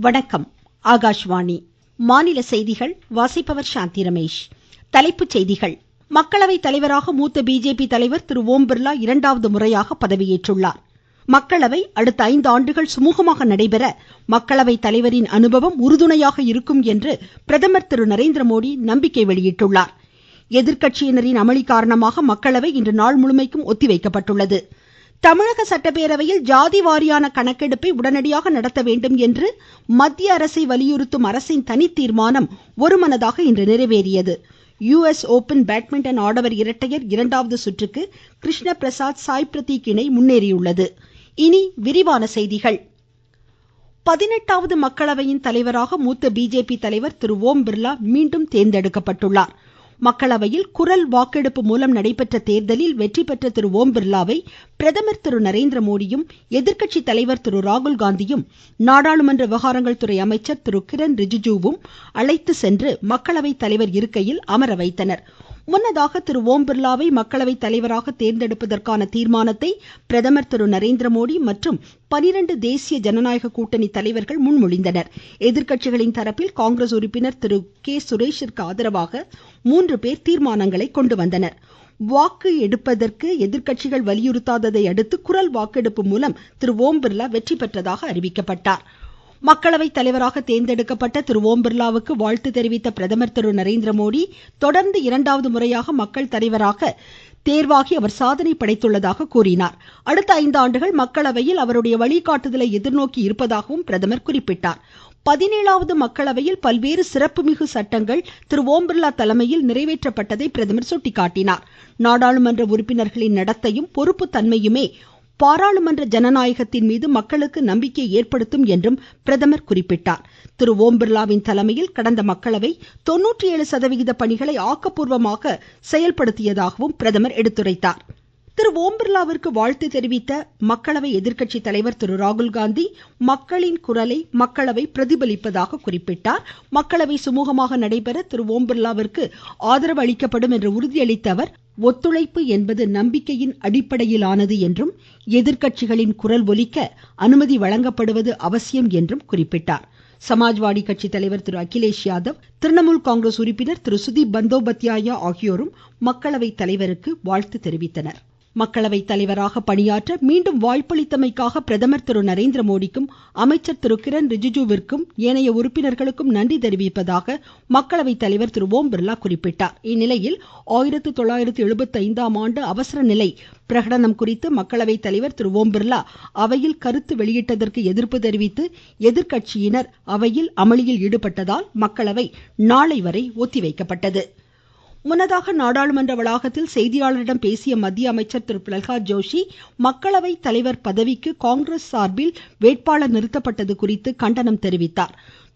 வணக்கம். ஆகாஷ்வாணி. மாநில செய்திகள் வாசிப்பவர் சாந்தி ரமேஷ். தலைப்புச் செய்திகள். மக்களவைத் தலைவராக மூத்த பிஜேபி தலைவர் திரு ஓம் பிர்லா இரண்டாவது முறையாக பதவியேற்றுள்ளார். மக்களவை அடுத்த ஐந்து ஆண்டுகள் சுமூகமாக நடைபெற மக்களவைத் தலைவரின் அனுபவம் உறுதுணையாக இருக்கும் என்று பிரதமர் திரு நரேந்திரமோடி நம்பிக்கை வெளியிட்டுள்ளார். எதிர்க்கட்சியினரின் அமளி காரணமாக மக்களவை இன்று நாள் முழுமைக்கும் ஒத்திவைக்கப்பட்டுள்ளது. தமிழக சட்டப்பேரவையில் ஜாதி வாரியான கணக்கெடுப்பை உடனடியாக நடத்த வேண்டும் என்று மத்திய அரசை வலியுறுத்தும் அரசின் தனித்தீர்மானம் ஒருமனதாக இன்று நிறைவேறியது. யுஎஸ் ஓபன் பேட்மிண்டன் ஆடவர் இரட்டையர் இரண்டாவது சுற்றுக்கு கிருஷ்ண பிரசாத் சாய் பிரதீக் இணை முன்னேறியுள்ளது. இனி விரிவான செய்திகள். பதினெட்டாவது மக்களவையின் தலைவராக மூத்த பிஜேபி தலைவர் திரு ஓம் பிர்லா மீண்டும் தேர்ந்தெடுக்கப்பட்டுள்ளார். மக்களவையில் குரல் வாக்கெடுப்பு மூலம் நடைபெற்ற தேர்தலில் வெற்றி பெற்ற திரு ஓம் பிர்லாவை பிரதமர் திரு நரேந்திரமோடியும் எதிர்க்கட்சி தலைவர் திரு ராகுல் காந்தியும் நாடாளுமன்ற விவகாரங்கள் துறை அமைச்சர் திரு கிரண் ரிஜிஜுவும் அழைத்து சென்று மக்களவை தலைவர் இருக்கையில் அமர வைத்தனர். முன்னதாக திரு ஓம் பிர்லாவை மக்களவை தலைவராக தேர்ந்தெடுப்பதற்கான தீர்மானத்தை பிரதமர் திரு நரேந்திரமோடி மற்றும் பனிரெண்டு தேசிய ஜனநாயக கூட்டணி தலைவர்கள் முன்மொழிந்தனர். எதிர்க்கட்சிகளின் தரப்பில் காங்கிரஸ் உறுப்பினர் திரு கே சுரேஷிற்கு ஆதரவாக மூன்று பேர் தீர்மானங்களை கொண்டு வந்தனர். வாக்கு எடுப்பதற்கு எதிர்க்கட்சிகள் வலியுறுத்தாததை அடுத்து குரல் வாக்கெடுப்பு மூலம் திரு ஓம் பிர்லா வெற்றி பெற்றதாக அறிவிக்கப்பட்டார். மக்களவை தலைவராக தேர்ந்தெடுக்கப்பட்ட திரு ஓம் பிர்லாவுக்கு வாழ்த்து தெரிவித்த பிரதமர் திரு நரேந்திரமோடி தொடர்ந்து இரண்டாவது முறையாக மக்கள் தலைவராக தேர்வாகி அவர் சாதனை படைத்துள்ளதாக கூறினார். அடுத்த ஐந்தாண்டுகள் மக்களவையில் அவருடைய வழிகாட்டுதலை எதிர்நோக்கி இருப்பதாகவும் பிரதமர் குறிப்பிட்டார். பதினேழாவது மக்களவையில் பல்வேறு சிறப்புமிகு சட்டங்கள் திரு ஓம் பிர்லா தலைமையில் நிறைவேற்றப்பட்டதை பிரதமர் சுட்டிக்காட்டினார். நாடாளுமன்ற உறுப்பினர்களின் நடத்தையும் பொறுப்பு தன்மையுமே பாராளுமன்ற ஜனநாயகத்தின் மீது மக்களுக்கு நம்பிக்கை ஏற்படுத்தும் என்றும் பிரதமர் குறிப்பிட்டார். திரு ஓம் பிர்லாவின் தலைமையில் கடந்த மக்களவை தொன்னூற்றி ஏழு சதவிகித பணிகளை ஆக்கப்பூர்வமாக செயல்படுத்தியதாகவும் பிரதமர் எடுத்துரைத்தார். திரு ஓம் பிர்லாவிற்கு வாழ்த்து தெரிவித்த மக்களவை எதிர்கட்சி தலைவர் திரு ராகுல் காந்தி மக்களின் குரலை மக்களவை பிரதிபலிப்பதாக குறிப்பிட்டார். மக்களவை சுமூகமாக நடைபெற திரு ஓம் பிர்லாவிற்கு ஆதரவு அளிக்கப்படும் என்று உறுதியளித்த அவர் ஒத்துழைப்பு என்பது நம்பிக்கையின் அடிப்படையிலானது என்றும் எதிர்க்கட்சிகளின் குரல் ஒலிக்க அனுமதி வழங்கப்படுவது அவசியம் என்றும் குறிப்பிட்டார். சமாஜ்வாடி கட்சி தலைவர் திரு அகிலேஷ் யாதவ் திரிணாமுல் காங்கிரஸ் உறுப்பினர் திரு சுதீப் பந்தோபத்யாயா ஆகியோரும் மக்களவை தலைவருக்கு வாழ்த்து தெரிவித்தனர். மக்களவை தலைவராக பணியாற்ற மீண்டும் வாய்ப்பளித்தமைக்காக பிரதமர் திரு நரேந்திரமோடிக்கும் அமைச்சர் திரு கிரண் ரிஜிஜுவிற்கும் ஏனைய உறுப்பினர்களுக்கும் நன்றி தெரிவிப்பதாக மக்களவை தலைவர் திரு ஓம் பிர்லா குறிப்பிட்டார். இந்நிலையில் ஆயிரத்து தொள்ளாயிரத்து எழுபத்தி ஐந்தாம் ஆண்டு அவசர நிலை பிரகடனம் குறித்து மக்களவை தலைவர் திரு ஓம் பிர்லா அவையில் கருத்து வெளியிட்டதற்கு எதிர்ப்பு தெரிவித்து எதிர்க்கட்சியினர் அவையில் அமளியில் ஈடுபட்டதால் மக்களவை நாளை வரை ஒத்திவைக்கப்பட்டது. முன்னதாக நாடாளுமன்ற வளாகத்தில் செய்தியாளரிடம் பேசிய மத்திய அமைச்சர் திரு. பிரகலாத் ஜோஷி மக்களவை தலைவர் பதவிக்கு காங்கிரஸ் சார்பில் வேட்பாளர் நிறுத்தப்பட்டது குறித்து கண்டனம் தெரிவித்தார்.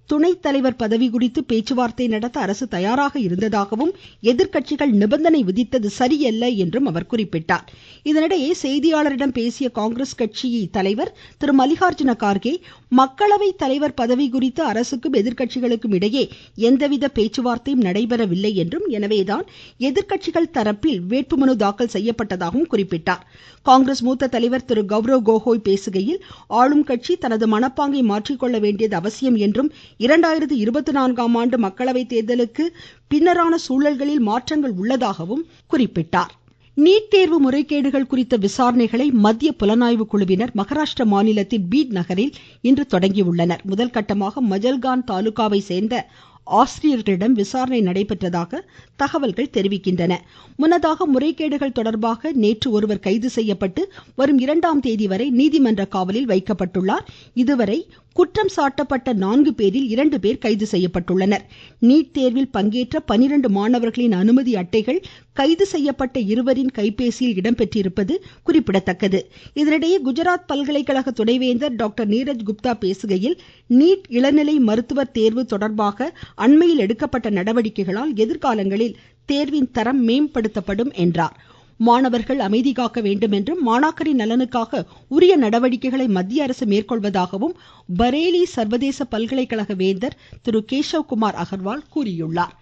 துணைத்தலைவர் பதவி குறித்து பேச்சுவார்த்தை நடத்த அரசு தயாராக இருந்ததாகவும் எதிர்கட்சிகள் நிபந்தனை விதித்தது சரியல்ல என்றும் அவர் குறிப்பிட்டார். இதனிடையே செய்தியாளரிடம் பேசிய காங்கிரஸ் கட்சி தலைவர் திரு மல்லிகார்ஜுன கார்கே மக்களவை தலைவர் பதவி குறித்து அரசுக்கும் எதிர்கட்சிகளுக்கும் இடையே எந்தவித பேச்சுவார்த்தையும் நடைபெறவில்லை என்றும் எனவேதான் எதிர்கட்சிகள் தரப்பில் வேட்புமனு தாக்கல் செய்யப்பட்டதாகவும் குறிப்பிட்டார். காங்கிரஸ் மூத்த தலைவர் திரு கௌரவ் கோகோய் பேசுகையில் ஆளும் கட்சி தனது மனப்பாங்கை மாற்றிக்கொள்ள வேண்டியது அவசியம் என்றும் இரண்டாயிரத்து இருபத்தி நான்காம் ஆண்டு மக்களவை தேர்தலுக்கு பின்னரான சூழல்களில் மாற்றங்கள் உள்ளதாகவும் குறிப்பிட்டார். நீட் தேர்வு முறைகேடுகள் குறித்த விசாரணைகளை மத்திய புலனாய்வு குழுவினர் மகாராஷ்டிர மாநிலத்தின் பீட் நகரில் இன்று தொடங்கியுள்ளனர். முதல்கட்டமாக மஜல்கான் தாலுகாவை சேர்ந்த ஆசிரியர்களிடம் விசாரணை நடைபெற்றதாக தகவல்கள் தெரிவிக்கின்றன. முன்னதாக முறைகேடுகள் தொடர்பாக நேற்று ஒருவர் கைது செய்யப்பட்டு வரும் இரண்டாம் தேதி வரை நீதிமன்ற காவலில் வைக்கப்பட்டுள்ளார். இதுவரை குற்றம் சாட்டப்பட்ட நான்கு பேரில் இரண்டு பேர் கைது செய்யப்பட்டுள்ளனர். நீட் தேர்வில் பங்கேற்ற பனிரெண்டு மாணவர்களின் அனுமதி அட்டைகள் கைது செய்யப்பட்ட இருவரின் கைபேசியில் இடம்பெற்றிருப்பது குறிப்பிடத்தக்கது. இதனிடையே குஜராத் பல்கலைக்கழக துணைவேந்தர் டாக்டர் நீரஜ் குப்தா பேசுகையில் நீட் இளநிலை மருத்துவர் தேர்வு தொடர்பாக அண்மையில் எடுக்கப்பட்ட நடவடிக்கைகளால் எதிர்காலங்களில் தேர்வின் தரம் மேம்படுத்தப்படும் என்றார். மாணவர்கள் அமைதி காக்க வேண்டும் என்றும் மாணாக்கரின் நலனுக்காக உரிய நடவடிக்கைகளை மத்திய அரசு மேற்கொள்வதாகவும் பரேலி சர்வதேச பல்கலைக்கழக வேந்தர் திரு கேசவ் குமார் அகர்வால் கூறியுள்ளார்.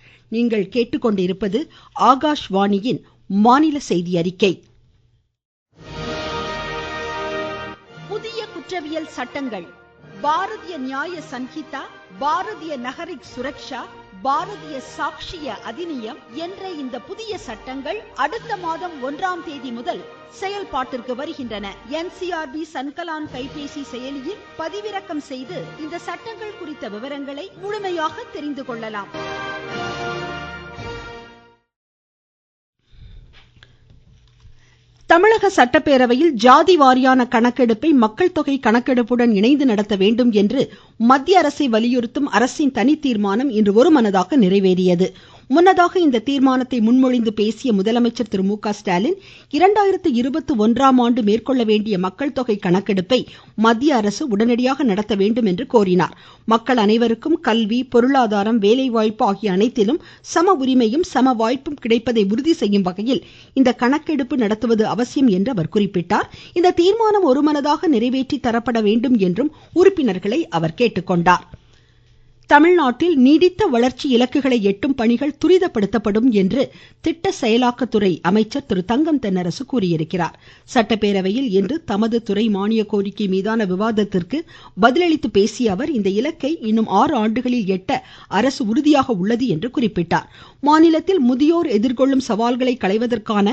புதிய குற்றவியல் சட்டங்கள். பாரதிய நியாய சன்ஹிதா பாரதிய நகரிக் சுரக்ஷா பாரதிய சாட்சிய அதிநியம் என்ற இந்த புதிய சட்டங்கள் அடுத்த மாதம் ஒன்றாம் தேதி முதல் செயல்பாட்டிற்கு வருகின்றன. என்சிஆர்பி சன்கலான் கைபேசி செயலியில் பதிவிறக்கம் செய்து இந்த சட்டங்கள் குறித்த விவரங்களை முழுமையாக தெரிந்து கொள்ளலாம். தமிழக சட்டப்பேரவையில் ஜாதி வாரியான கணக்கெடுப்பை மக்கள் தொகை கணக்கெடுப்புடன் இணைந்து நடத்த வேண்டும் என்று மத்திய அரசை வலியுறுத்தும் அரசின் தனி தீர்மானம் இன்று ஒருமனதாக நிறைவேறியது. முன்னதாக இந்த தீர்மானத்தை முன்மொழிந்து பேசிய முதலமைச்சர் திரு மு க ஸ்டாலின் இரண்டாயிரத்து இருபத்தி ஒன்றாம் ஆண்டு மேற்கொள்ள வேண்டிய மக்கள் தொகை கணக்கெடுப்பை மத்திய அரசு உடனடியாக நடத்த வேண்டும் என்று கோரினார். மக்கள் அனைவருக்கும் கல்வி பொருளாதாரம் வேலைவாய்ப்பு ஆகிய அனைத்திலும் சம உரிமையும் சம வாய்ப்பும் கிடைப்பதை உறுதி செய்யும் வகையில் இந்த கணக்கெடுப்பு நடத்துவது அவசியம் என்று அவர் குறிப்பிட்டார். இந்த தீர்மானம் ஒருமனதாக நிறைவேற்றி தரப்பட வேண்டும் என்றும் உறுப்பினர்களை அவர் கேட்டுக்கொண்டார். தமிழ்நாட்டில் நீடித்த வளர்ச்சி இலக்குகளை எட்டும் பணிகள் துரிதப்படுத்தப்படும் என்று திட்ட செயலாக்கத்துறை அமைச்சர் திரு தங்கம் தென்னரசு கூறியிருக்கிறார். சட்டப்பேரவையில் இன்று தமது துறை மானிய கோரிக்கை மீதான விவாதத்திற்கு பதிலளித்து பேசிய அவர் இந்த இலக்கை இன்னும் ஆறு ஆண்டுகளில் எட்ட அரசு உறுதியாக உள்ளது என்று குறிப்பிட்டார். மாநிலத்தில் முதியோர் எதிர்கொள்ளும் சவால்களை களைவதற்கான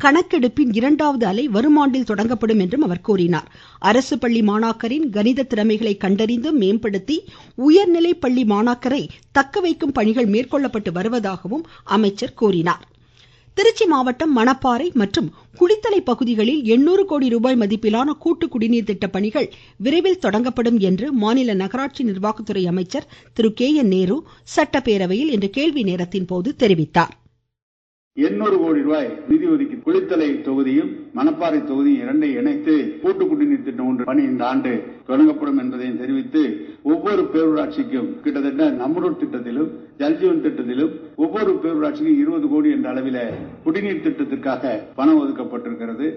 கணக்கெடுப்பின் இரண்டாவது அலை வரும் ஆண்டில் தொடங்கப்படும் என்றும் அவர் கூறினார். அரசு பள்ளி மாணாக்கரின் கணித திறமைகளை கண்டறிந்து மேம்படுத்தி உயர்நிலை பள்ளி மாணாக்கரை தக்க வைக்கும் பணிகள் மேற்கொள்ளப்பட்டு வருவதாகவும் அமைச்சர் கூறினார். திருச்சி மாவட்டம் மணப்பாறை மற்றும் குளித்தலை பகுதிகளில் எண்ணூறு கோடி ரூபாய் மதிப்பிலான கூட்டு குடிநீர் திட்ட பணிகள் விரைவில் தொடங்கப்படும் என்று மாநில நகராட்சி நிர்வாகத்துறை அமைச்சர் திரு கே என் நேரு சட்டப்பேரவையில் இன்று கேள்வி நேரத்தின் போது தெரிவித்தார். எண்ணூறு கோடி ரூபாய் நிதி ஒதுக்கி குளித்தலை தொகுதியும் மணப்பாறை தொகுதியும் இரண்டை இணைத்து கூட்டு குடிநீர் திட்டம் ஒன்று பணி இந்த ஆண்டு தொடங்கப்படும் என்பதையும் தெரிவித்து ஒவ்வொரு பேரூராட்சிக்கும் கிட்டத்தட்ட நம்மூர் திட்டத்திலும் ஜல்ஜீவன் திட்டத்திலும் ஒவ்வொரு பேரூராட்சிக்கும் இருபது கோடி என்ற அளவில் குடிநீர் திட்டத்திற்காக பணம் ஒதுக்கப்பட்டிருக்கிறது.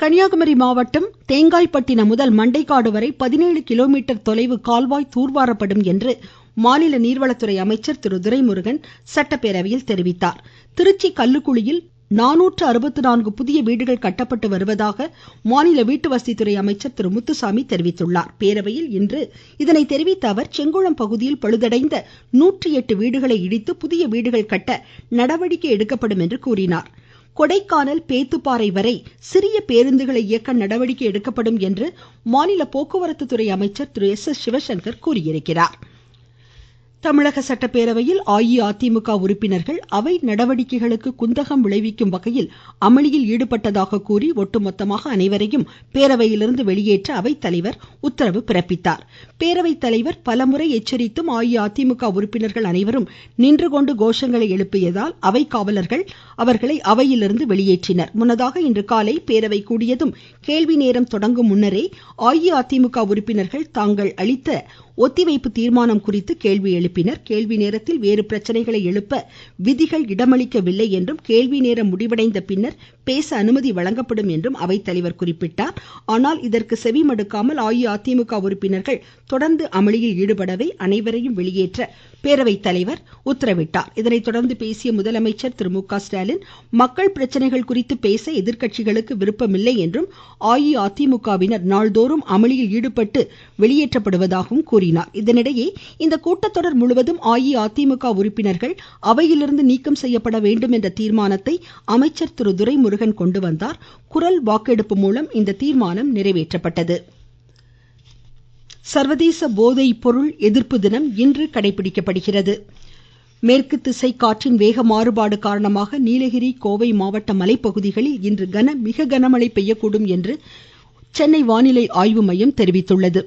கன்னியாகுமரி மாவட்டம் தேங்காய்பட்டினம் முதல் மண்டைக்காடு வரை பதினேழு கிலோமீட்டர் தொலைவு கால்வாய் தூர்வாரப்படும் என்று மாநில நீர்வளத்துறை அமைச்சர் திரு துரைமுருகன் சட்டப்பேரவையில் தெரிவித்தார். திருச்சி கல்லுக்குழியில் நானூற்று அறுபத்து நான்கு புதிய வீடுகள் கட்டப்பட்டு வருவதாக மாநில வீட்டுவசதித்துறை அமைச்சர் திரு முத்துசாமி தெரிவித்துள்ளார். பேரவையில் இன்று இதனை தெரிவித்த அவர் செங்குளம் பகுதியில் பழுதடைந்த நூற்றி எட்டு வீடுகளை இடித்து புதிய வீடுகள் கட்ட நடவடிக்கை எடுக்கப்படும் என்று கூறினார். கொடைக்கானல் பேத்துப்பாறை வரை சிறிய பேருந்துகளை இயக்க நடவடிக்கை எடுக்கப்படும் என்று மாநில போக்குவரத்து துறை அமைச்சர் திரு எஸ் எஸ் சிவசங்கர் கூறியிருக்கிறார். தமிழக சட்டப்பேரவையில் அஇஅதிமுக உறுப்பினர்கள் அவை நடவடிக்கைகளுக்கு குந்தகம் விளைவிக்கும் வகையில் அமளியில் ஈடுபட்டதாக கூறி ஒட்டுமொத்தமாக அனைவரையும் பேரவையிலிருந்து வெளியேற்ற அவைத்தலைவர் உத்தரவு பிறப்பித்தார். பேரவைத் தலைவர் பலமுறை எச்சரித்தும் அஇஅதிமுக உறுப்பினர்கள் அனைவரும் நின்று கொண்டு கோஷங்களை எழுப்பியதால் அவை காவலர்கள் அவர்களை அவையிலிருந்து வெளியேற்றினர். முன்னதாக இன்று காலை பேரவை கூடியதும் கேள்வி நேரம் தொடங்கும் முன்னரே அஇஅதிமுக உறுப்பினர்கள் தாங்கள் அளித்த ஒத்திவைப்பு தீர்மானம் குறித்து கேள்வி எழுப்பினர் கேள்வி நேரத்தில் வேறு பிரச்சனைகளை எழுப்ப விதிகள் இடமளிக்கவில்லை என்றும் கேள்வி நேரம் முடிவடைந்த பின்னர் பேச அனுமதி வழங்கப்படும் என்றும் அவைத்தலைவர் குறிப்பிட்டார். ஆனால் இதற்கு செவிமடுக்காமல் அஇஅதிமுக உறுப்பினர்கள் தொடர்ந்து அமளியில் ஈடுபடவே அனைவரையும் வெளியேற்ற பேரவைத் தலைவர் உத்தரவிட்டார். இதனை தொடர்ந்து பேசிய முதலமைச்சர் திரு மு க ஸ்டாலின் மக்கள் பிரச்சனைகள் குறித்து பேச எதிர்கட்சிகளுக்கு விருப்பமில்லை என்றும் அஇஅதிமுகவினர் நாள்தோறும் அமளியில் ஈடுபட்டு வெளியேற்றப்படுவதாகவும் கூறினார். இதனிடையே இந்த கூட்டத்தொடர் முழுவதும் அஇஅதிமுக உறுப்பினர்கள் அவையிலிருந்து நீக்கம் செய்யப்பட வேண்டும் என்ற தீர்மானத்தை அமைச்சர் திரு துரைமுருகன் கொண்டு வந்தார். குரல் வாக்கெடுப்பு மூலம் இந்த தீர்மானம் நிறைவேற்றப்பட்டது. சர்வதேச போதைப் பொருள் எதிர்ப்பு தினம் இன்று கடைபிடிக்கப்படுகிறது. மேற்கு திசை காற்றின் வேக மாறுபாடு காரணமாக நீலகிரி கோவை மாவட்ட மலைப்பகுதிகளில் இன்று கன மிக கனமழை பெய்யக்கூடும் என்று சென்னை வானிலை ஆய்வு மையம் தெரிவித்துள்ளது.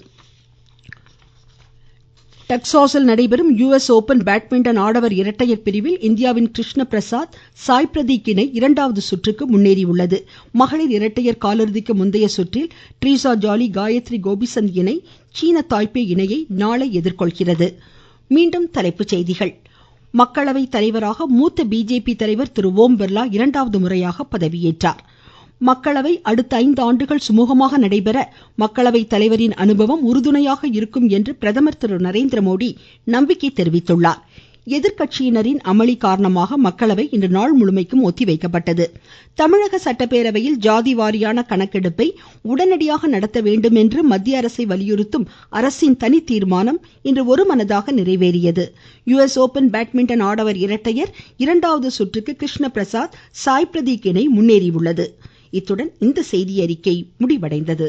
டெக்சாஸில் நடைபெறும் யுஎஸ் ஓபன் பேட்மிண்டன் ஆடவர் இரட்டையர் பிரிவில் இந்தியாவின் கிருஷ்ண பிரசாத் சாய் பிரதீக் இணை இரண்டாவது சுற்றுக்கு முன்னேறியுள்ளது. மகளிர் இரட்டையர் காலிறுதிக்கு முந்தைய சுற்றில் ட்ரீசா ஜாலி காயத்ரி கோபிசந்த் இணை சீன தாய்பே இணையை நாளை எதிர்கொள்கிறது. மீண்டும் தலைப்புச் செய்திகள். மக்களவை தலைவராக மூத்த பிஜேபி தலைவர் திரு ஓம் பிர்லா இரண்டாவது முறையாக பதவியேற்றார். மக்களவை அடுத்த ஐந்து ஆண்டுகள் சுமூகமாக நடைபெற மக்களவை தலைவரின் அனுபவம் உறுதுணையாக இருக்கும் என்று பிரதமர் திரு நரேந்திர மோடி நம்பிக்கை தெரிவித்துள்ளார். எதிர்க்கட்சியினரின் அமளி காரணமாக மக்களவை இன்று நாள் முழுமைக்கும் ஒத்திவைக்கப்பட்டது. தமிழக சட்டப்பேரவையில் ஜாதி வாரியான கணக்கெடுப்பை உடனடியாக நடத்த வேண்டும் என்று மத்திய அரசை வலியுறுத்தும் அரசின் தனி தீர்மானம் இன்று ஒருமனதாக நிறைவேறியது. யுஎஸ் ஓபன் பேட்மிண்டன் ஆடவர் இரட்டையர் இரண்டாவது சுற்றுக்கு கிருஷ்ண பிரசாத் சாய் பிரதீக் இணை முன்னேறியுள்ளது. இத்துடன் இந்த செய்தியறிக்கை முடிவடைந்தது.